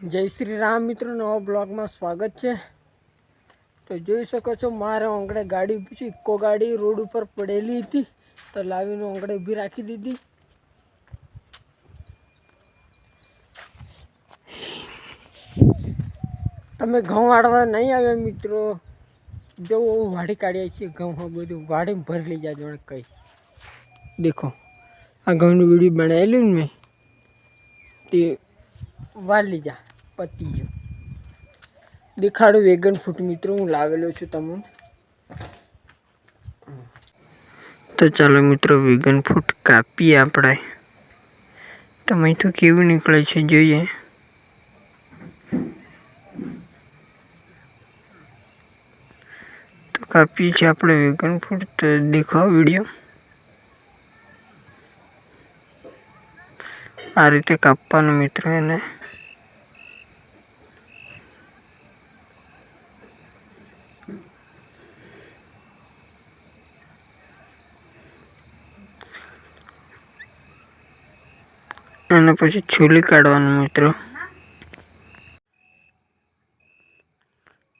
જય શ્રી રામ મિત્રો, નવા બ્લોગમાં સ્વાગત છે. તો જોઈ શકો છો, મારે આંગળે ગાડી ઇકો ગાડી રોડ ઉપર પડેલી હતી, તો લાવીને આંગળે ઊભી રાખી દીધી. તમે ઘઉં વાળવા નહીં આવ્યા મિત્રો? જો વાડી કાઢીએ છીએ ઘઉં બધું વાડીમાં ભરી લઈ જાય જોડે કઈ. દેખો, આ ઘઉંનું વીડિયો બનાવેલું ને મેં, તે વાલી જા. પતી ગયું દેખાડું વેગન ફૂટ મિત્રો, હું લાવેલો છું તમને. તો ચાલો મિત્રો, વેગન ફૂટ કાપીએ આપણે. તમે તો કેવું નીકળે છે જોઈએ. તો કાપીએ છીએ આપણે વેગન ફૂટ. તો દેખાવ વીડિયો. આ રીતે કાપવાનું મિત્રો એને. અને પછી છોલી કાઢવાનું મિત્રો.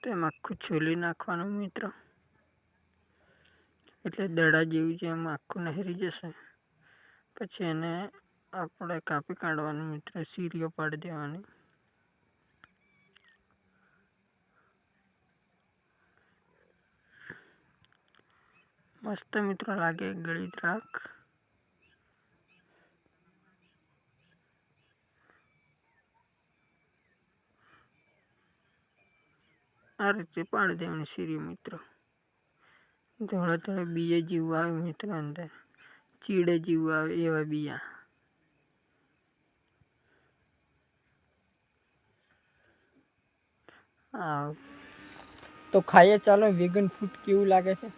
તેમ આખું છોલી નાખવાનું મિત્રો. એટલે દડા જેવું છે એમ આખું નહેરી જશે. પછી એને આપણે કાપી કાઢવાનું મિત્ર, સીરીઓ પાડી દેવાની. મસ્ત મિત્રો લાગે ગળી દ્રાક આ રીતે પાડી દેવાની સીરી મિત્રો. ધોળે ધોળે બીજા જીવ આવે મિત્રો અંદર. ચીડે જીવ આવે એવા બીયા હા. તો ખાઈએ ચાલો વેગન ફૂડ કેવું લાગે છે?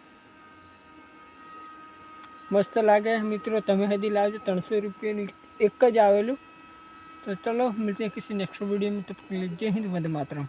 મસ્ત લાગે. મિત્રો, તમે હજી લાવજો. ત્રણસો રૂપિયાનું એક જ આવેલું. તો ચલો મિલતે કિસી નેક્સ્ટ વીડિયો મેં. તબ જય હિન્દ, વંદે માતરમ.